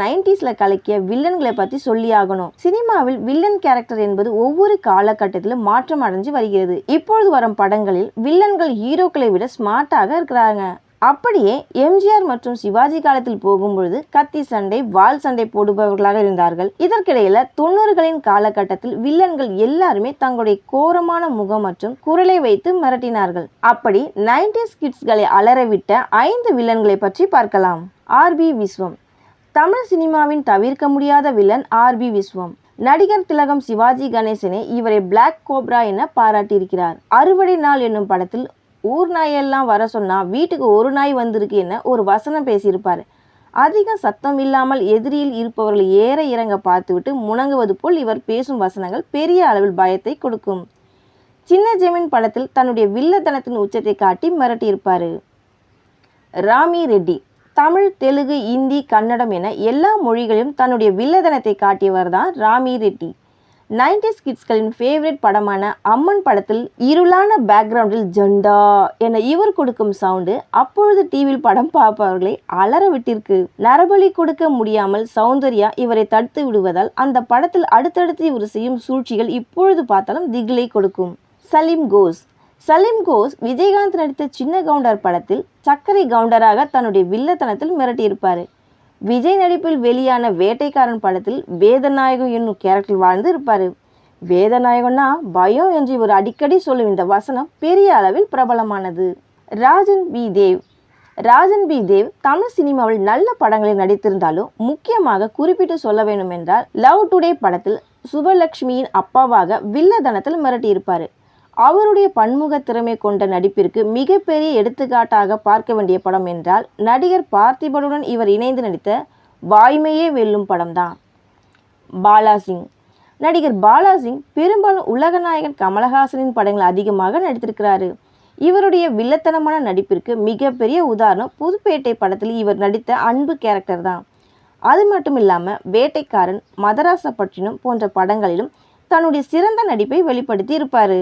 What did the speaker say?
நைன்டிஸில் கலக்கிய வில்லன்களை பற்றி சொல்லி ஆகணும் சினிமாவில் வில்லன் கேரக்டர் என்பது ஒவ்வொரு காலகட்டத்திலும் மாற்றம் அடைஞ்சு வருகிறது. இப்பொழுது வரும் படங்களில் வில்லன்கள் ஹீரோக்களை விட ஸ்மார்ட்டாக இருக்கிறாங்க. அப்படியே எம்ஜிஆர் மற்றும் சிவாஜி காலத்தில் போகும்பொழுது கத்தி சண்டை வாள் சண்டை போடுபவர்களாக இருந்தார்கள். இதற்கிடையில தொண்ணூறுகளின் காலகட்டத்தில் வில்லன்கள் எல்லாருமே தங்களுடைய கோரமான முகம் மற்றும் குரலை வைத்து மிரட்டினார்கள். அப்படி நைன்டிஸ் கிட்ஸ்களை அலறவிட்ட ஐந்து வில்லன்களை பற்றி பார்க்கலாம். ஆர் பி விஸ்வம். தமிழ் சினிமாவின் தவிர்க்க முடியாத வில்லன் ஆர்பி விஸ்வம். நடிகர் திலகம் சிவாஜி கணேசனே இவரை பிளாக் கோப்ரா என பாராட்டியிருக்கிறார். அறுவடை நாள் என்னும் படத்தில் ஊர் நாயெல்லாம் வர சொன்னா வீட்டுக்கு ஒரு நாய் வந்திருக்கு என ஒரு வசனம் பேசியிருப்பார். அதிக சத்தம் இல்லாமல் எதிரியில் இருப்பவர்கள் ஏற இறங்க பார்த்துவிட்டு முணங்குவது போல் இவர் பேசும் வசனங்கள் பெரிய அளவில் பயத்தை கொடுக்கும். சின்ன ஜெமீன் படத்தில் தன்னுடைய வில்லத்தனத்தின் உச்சத்தை காட்டி மிரட்டியிருப்பார். ராமி ரெட்டி. தமிழ் தெலுங்கு இந்தி கன்னடம் என எல்லா மொழிகளிலும் தன்னுடைய வில்லதனத்தை காட்டியவர் தான் ராமி ரெட்டி. நைன்டிஸ் கிட்ஸ்களின் ஃபேவரட் படமான அம்மன் படத்தில் இருளான பேக்ரவுண்டில் ஜண்டா என இவர் கொடுக்கும் சவுண்டு அப்பொழுது டிவியில் படம் பார்ப்பவர்களை அலற விட்டிருக்கு. நரபலி கொடுக்க முடியாமல் சௌந்தர்யா இவரை தடுத்து விடுவதால் அந்த படத்தில் அடுத்தடுத்து இவர் செய்யும் சூழ்ச்சிகள் இப்பொழுது பார்த்தாலும் திகிலை கொடுக்கும். சலீம் கோஸ் சலீம் கோஸ் விஜயகாந்த் நடித்த சின்ன கவுண்டர் படத்தில் சக்கரை கவுண்டராக தன்னுடைய வில்லத்தனத்தில் மிரட்டியிருப்பார். விஜய் நடிப்பில் வெளியான வேட்டைக்காரன் படத்தில் வேதநாயகம் என்னும் கேரக்டர் வாழ்ந்து இருப்பார். வேதநாயகம்னா பயம் என்று இவர் அடிக்கடி சொல்லும் இந்த வசனம் பெரிய அளவில் பிரபலமானது. ராஜன் பி. தேவ். ராஜன் பி. தேவ் தமிழ் சினிமாவில் நல்ல படங்களில் நடித்திருந்தாலும் முக்கியமாக குறிப்பிட்டு சொல்ல வேண்டும் என்றால் லவ் டுடே படத்தில் சுபலட்சுமியின் அப்பாவாக வில்லதனத்தில் மிரட்டியிருப்பார். அவருடைய பன்முக திறமை கொண்ட நடிப்பிற்கு மிகப்பெரிய எடுத்துக்காட்டாக பார்க்க வேண்டிய படம் என்றால் நடிகர் பார்த்திபனுடன் இவர் இணைந்து நடித்த வாய்மையே வெல்லும் படம்தான். பாலாசிங். நடிகர் பாலாசிங் பெரும்பாலும் உலகநாயகன் கமலஹாசனின் படங்கள் அதிகமாக நடித்திருக்கிறாரு. இவருடைய வில்லத்தனமான நடிப்பிற்கு மிகப்பெரிய உதாரணம் புதுப்பேட்டை படத்தில் இவர் நடித்த அன்பு கேரக்டர் தான். அது மட்டும் இல்லாமல் வேட்டைக்காரன் மதராசப்பட்டினம் போன்ற படங்களிலும் தன்னுடைய சிறந்த நடிப்பை வெளிப்படுத்தி இருப்பார்.